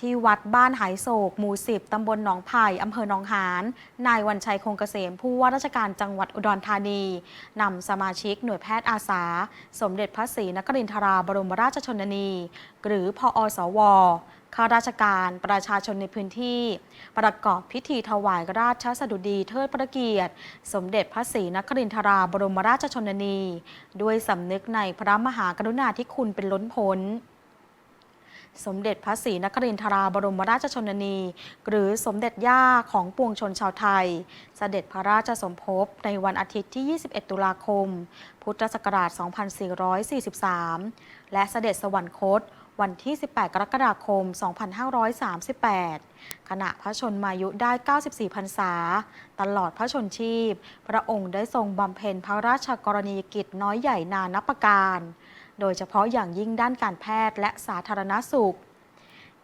ที่วัดบ้านหายโศก หมู่สิบตำบลหนองไผ่อำเภอหนองหาน นายวันชัยคงเกษม ผู้ว่าราชการจังหวัดอุดรธานี นำสมาชิกหน่วยแพทย์อาสา สมเด็จพระศรีนครินทราบรมราชชนนี หรือพอสวข้าราชการประชาชนในพื้นที่ ประกอบพิธีถวายราชสดุดีเทิดพระเกียรติ สมเด็จพระศรีนครินทราบรมราชชนนี ด้วยสำนึกในพระมหากรุณาธิคุณเป็นล้นพ้น สมเด็จพระศรีนครินทราบรมราชชนนี หรือสมเด็จย่าของปวงชนชาวไทย เสด็จพระราชสมภพในวันอาทิตย์ที่ 21 ตุลาคม พุทธศักราช 2443 และเสด็จสวรรคตวันที่ 18 กรกฎาคม 2538 ขณะพระชนมายุได้ 94 พรรษา ตลอดพระชนชีพ พระองค์ได้ทรงบำเพ็ญพระราชกรณียกิจน้อยใหญ่นานับประการ โดยเฉพาะอย่างยิ่งด้านการแพทย์และสาธารณสุข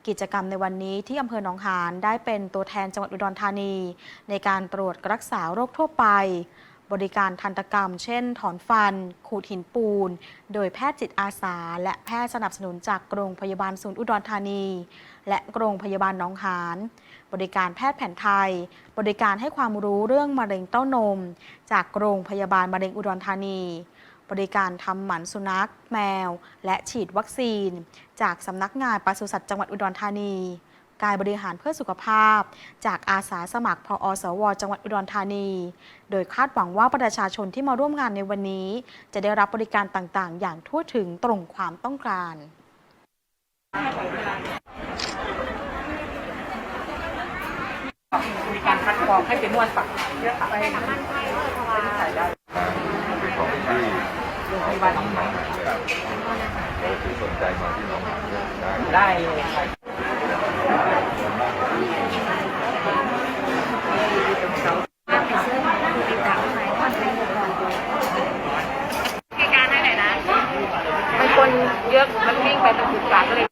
กิจกรรมในวันนี้ที่อำเภอหนองหานได้เป็นตัวแทนจังหวัดอุดรธานี ในการตรวจรักษาโรคทั่วไป บริการทันตกรรม เช่น ถอนฟัน ขูดหินปูน โดยแพทย์จิตอาสา และแพทย์สนับสนุนจากโรงพยาบาลศูนย์อุดรธานี และโรงพยาบาลหนองหานบริการแพทย์แผนไทย บริการให้ความรู้เรื่องมะเร็งเต้านม จากโรงพยาบาลมะเร็งอุดรธานี บริการทำหมันสุนัข แมว และฉีดวัคซีน จากสำนักงานปศุสัตว์จังหวัดอุดรธานี การบริหารเพื่อสุขภาพ จากอาสาสมัครพอสว จังหวัดอุดรธานี โดยคาดหวังว่าประชาชนที่มาร่วมงานในวันนี้ จะได้รับบริการต่างๆ อย่างทั่วถึงตรงความต้องการมีการคัดกรองให้เป็นนวดฝักเพื่อไปเป็นของที่ โรงพยาบาลหนองหานครับเราที่สนใจมาที่หนองหานเนี่ยได้ได้เลยครับมันคนเยอะมันวิ่งไปตรงจุดกลางก็เลย